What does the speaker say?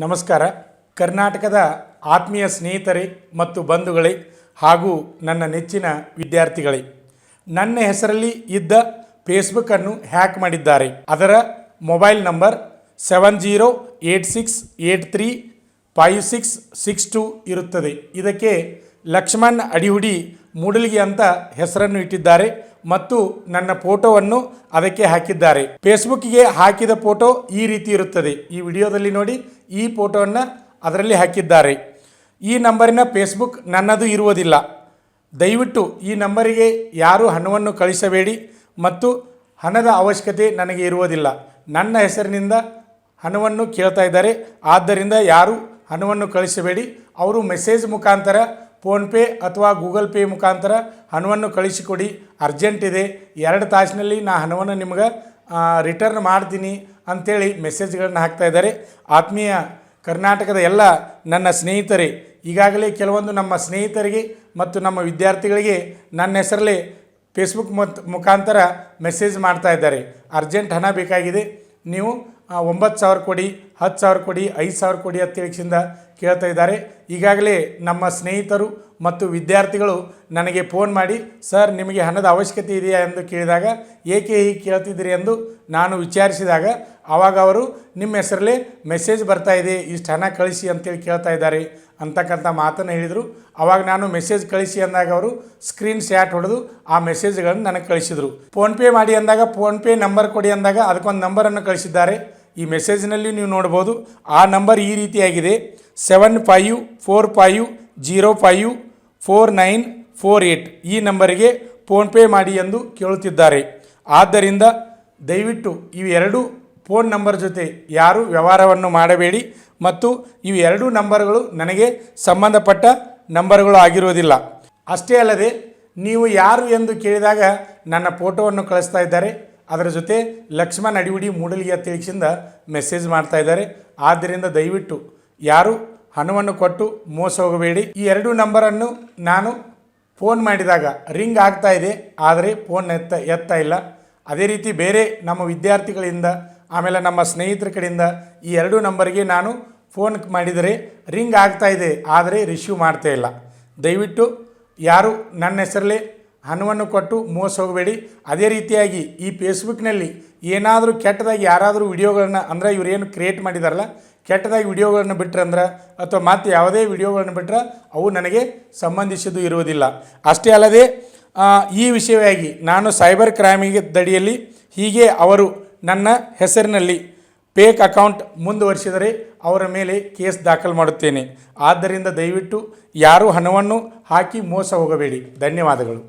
ನಮಸ್ಕಾರ. ಕರ್ನಾಟಕದ ಆತ್ಮೀಯ ಸ್ನೇಹಿತರೇ ಮತ್ತು ಬಂಧುಗಳೇ ಹಾಗೂ ನನ್ನ ನೆಚ್ಚಿನ ವಿದ್ಯಾರ್ಥಿಗಳೇ. ನನ್ನ ಹೆಸರಲ್ಲಿ ಇದ್ದ ಫೇಸ್ಬುಕ್ಕನ್ನು ಹ್ಯಾಕ್ ಮಾಡಿದ್ದಾರೆ. ಅದರ mobile number seven zero eight six eight three five six six two ಇರುತ್ತದೆ. ಇದಕ್ಕೆ ಲಕ್ಷ್ಮಣ್ ಅಡಿಹುಡಿ ಮೂಡಲಿಗೆ ಅಂತ ಹೆಸರನ್ನು ಇಟ್ಟಿದ್ದಾರೆ ಮತ್ತು ನನ್ನ ಫೋಟೋವನ್ನು ಅದಕ್ಕೆ ಹಾಕಿದ್ದಾರೆ. ಫೇಸ್ಬುಕ್ಕಿಗೆ ಹಾಕಿದ ಫೋಟೋ ಈ ರೀತಿ ಇರುತ್ತದೆ. ಈ ವಿಡಿಯೋದಲ್ಲಿ ನೋಡಿ, ಈ ಫೋಟೋವನ್ನು ಅದರಲ್ಲಿ ಹಾಕಿದ್ದಾರೆ. ಈ ನಂಬರಿನ ಫೇಸ್ಬುಕ್ ನನ್ನದು ಇರುವುದಿಲ್ಲ. ದಯವಿಟ್ಟು ಈ ನಂಬರಿಗೆ ಯಾರೂ ಹಣವನ್ನು ಕಳಿಸಬೇಡಿ ಮತ್ತು ಹಣದ ಅವಶ್ಯಕತೆ ನನಗೆ ಇರುವುದಿಲ್ಲ. ನನ್ನ ಹೆಸರಿನಿಂದ ಹಣವನ್ನು ಕೇಳ್ತಾ ಇದ್ದಾರೆ. ಆದ್ದರಿಂದ ಯಾರು ಹಣವನ್ನು ಕಳಿಸಬೇಡಿ. ಅವರು ಮೆಸೇಜ್ ಮುಖಾಂತರ ಫೋನ್ಪೇ ಅಥವಾ ಗೂಗಲ್ ಪೇ ಮುಖಾಂತರ ಹಣವನ್ನು ಕಳಿಸಿಕೊಡಿ. ಅರ್ಜೆಂಟ್ ಇದೆ. ಎರಡು ತಾಸಿನಲ್ಲಿ ನಾ ಹಣವನ್ನು ನಿಮ್ಗೆ ರಿಟರ್ನ್ ಮಾಡ್ತೀನಿ ಅಂಥೇಳಿ ಮೆಸೇಜ್ಗಳನ್ನು ಹಾಕ್ತಾ ಇದ್ದಾರೆ. ಆತ್ಮೀಯ ಕರ್ನಾಟಕದ ಎಲ್ಲ ನನ್ನ ಸ್ನೇಹಿತರೇ, ಈಗಾಗಲೇ ಕೆಲವೊಂದು ನಮ್ಮ ಸ್ನೇಹಿತರಿಗೆ ಮತ್ತು ನಮ್ಮ ವಿದ್ಯಾರ್ಥಿಗಳಿಗೆ ನನ್ನ ಹೆಸರಲ್ಲೇ ಫೇಸ್ಬುಕ್ ಮತ್ತು ಮುಖಾಂತರ ಮೆಸೇಜ್ ಮಾಡ್ತಾ ಇದ್ದಾರೆ. ಅರ್ಜೆಂಟ್ ಹಣ ಬೇಕಾಗಿದೆ. ನೀವು ಒಂಬತ್ತು ಸಾವಿರ ಕೊಡಿ, ಹತ್ತು ಸಾವಿರ ಕೊಡಿ, ಐದು ಸಾವಿರ ಕೊಡಿ ಅಂತೇಳಿಸಿಂದ ಕೇಳ್ತಾ ಇದ್ದಾರೆ. ಈಗಾಗಲೇ ನಮ್ಮ ಸ್ನೇಹಿತರು ಮತ್ತು ವಿದ್ಯಾರ್ಥಿಗಳು ನನಗೆ ಫೋನ್ ಮಾಡಿ, ಸರ್, ನಿಮಗೆ ಹಣದ ಅವಶ್ಯಕತೆ ಇದೆಯಾ? ಎಂದು ಕೇಳಿದಾಗ, ಏಕೆ ಹೀಗೆ ಕೇಳ್ತಿದ್ದೀರಿ? ಎಂದು ನಾನು ವಿಚಾರಿಸಿದಾಗ ಆವಾಗ ಅವರು, ನಿಮ್ಮ ಹೆಸರಲ್ಲೇ ಮೆಸೇಜ್ ಬರ್ತಾ ಇದೆ, ಇಷ್ಟು ಹಣ ಕಳಿಸಿ ಅಂತೇಳಿ ಕೇಳ್ತಾ ಇದ್ದಾರೆ ಅಂತಕ್ಕಂಥ ಮಾತನ್ನು ಹೇಳಿದರು. ಅವಾಗ ನಾನು ಮೆಸೇಜ್ ಕಳಿಸಿ ಅಂದಾಗ ಅವರು ಸ್ಕ್ರೀನ್ ಶಾಟ್ ಹೊಡೆದು ಆ ಮೆಸೇಜ್ಗಳನ್ನು ನನಗೆ ಕಳಿಸಿದರು. ಫೋನ್ಪೇ ಮಾಡಿ ಅಂದಾಗ, ಫೋನ್ಪೇ ನಂಬರ್ ಕೊಡಿ ಅಂದಾಗ ಅದಕ್ಕೊಂದು ನಂಬರನ್ನು ಕಳಿಸಿದ್ದಾರೆ. ಈ ಮೆಸೇಜ್ನಲ್ಲಿ ನೀವು ನೋಡ್ಬೋದು ಆ ನಂಬರ್ ಈ ರೀತಿಯಾಗಿದೆ. Seven five four five zero five four nine four eight ಈ ನಂಬರಿಗೆ ಫೋನ್ಪೇ ಮಾಡಿ ಎಂದು ಕೇಳುತ್ತಿದ್ದಾರೆ. ಆದ್ದರಿಂದ ದಯವಿಟ್ಟು ಇವೆರಡು ಫೋನ್ ನಂಬರ್ ಜೊತೆ ಯಾರು ವ್ಯವಹಾರವನ್ನು ಮಾಡಬೇಡಿ ಮತ್ತು ಇವು ಎರಡೂ ನಂಬರ್ಗಳು ನನಗೆ ಸಂಬಂಧಪಟ್ಟ ನಂಬರ್ಗಳು ಆಗಿರುವುದಿಲ್ಲ. ಅಷ್ಟೇ ಅಲ್ಲದೆ, ನೀವು ಯಾರು ಎಂದು ಕೇಳಿದಾಗ ನನ್ನ ಫೋಟೋವನ್ನು ಕಳಿಸ್ತಾ ಇದ್ದಾರೆ. ಅದರ ಜೊತೆ ಲಕ್ಷ್ಮಣ್ ಅಡಿಗುಡಿ ಮೂಡಲಿಗೆ ತಿಳಿಸಿಂದ ಮೆಸೇಜ್ ಮಾಡ್ತಾ ಇದ್ದಾರೆ. ಆದ್ದರಿಂದ ದಯವಿಟ್ಟು ಯಾರು ಹಣವನ್ನು ಕೊಟ್ಟು ಮೋಸ ಹೋಗಬೇಡಿ. ಈ ಎರಡು ನಂಬರನ್ನು ನಾನು ಫೋನ್ ಮಾಡಿದಾಗ ರಿಂಗ್ ಆಗ್ತಾ ಇದೆ, ಆದರೆ ಫೋನ್ ಎತ್ತ, ಎತ್ತಾ ಇಲ್ಲ. ಅದೇ ರೀತಿ ಬೇರೆ ನಮ್ಮ ವಿದ್ಯಾರ್ಥಿಗಳಿಂದ, ಆಮೇಲೆ ನಮ್ಮ ಸ್ನೇಹಿತರ ಕಡೆಯಿಂದ ಈ ಎರಡು ನಂಬರ್ಗೆ ನಾನು ಫೋನ್ ಮಾಡಿದರೆ ರಿಂಗ್ ಆಗ್ತಾ ಇದೆ, ಆದರೆ ರಿಸೀವ್ ಮಾಡ್ತಾ ಇಲ್ಲ. ದಯವಿಟ್ಟು ಯಾರು ನನ್ನ ಹೆಸರಲ್ಲೇ ಹಣವನ್ನು ಕೊಟ್ಟು ಮೋಸ ಹೋಗಬೇಡಿ. ಅದೇ ರೀತಿಯಾಗಿ ಈ ಫೇಸ್ಬುಕ್ನಲ್ಲಿ ಏನಾದರೂ ಕೆಟ್ಟದಾಗಿ ಯಾರಾದರೂ ವಿಡಿಯೋಗಳನ್ನ ಅಂದರೆ ಇವರೇನು ಕ್ರಿಯೇಟ್ ಮಾಡಿದಾರಲ್ಲ, ಕೆಟ್ಟದಾಗಿ ವಿಡಿಯೋಗಳನ್ನು ಅಂದ್ರೆ ಅಥವಾ ಮತ್ತೆ ಯಾವುದೇ ವಿಡಿಯೋಗಳನ್ನು ಬಿಟ್ಟರೆ ಅವು ನನಗೆ ಸಂಬಂಧಿಸಿದ್ದು ಇರುವುದಿಲ್ಲ. ಅಷ್ಟೇ ಅಲ್ಲದೆ ಈ ವಿಷಯವಾಗಿ ನಾನು ಸೈಬರ್ ಕ್ರೈಮಿಗೆ ದಡಿಯಲ್ಲಿ ಹೀಗೆ ಅವರು ನನ್ನ ಹೆಸರಿನಲ್ಲಿ ಪೇಕ್ ಅಕೌಂಟ್ ಮುಂದುವರಿಸಿದರೆ ಅವರ ಮೇಲೆ ಕೇಸ್ ದಾಖಲು ಮಾಡುತ್ತೇನೆ. ಆದ್ದರಿಂದ ದಯವಿಟ್ಟು ಯಾರೂ ಹಣವನ್ನು ಹಾಕಿ ಮೋಸ ಹೋಗಬೇಡಿ. ಧನ್ಯವಾದಗಳು.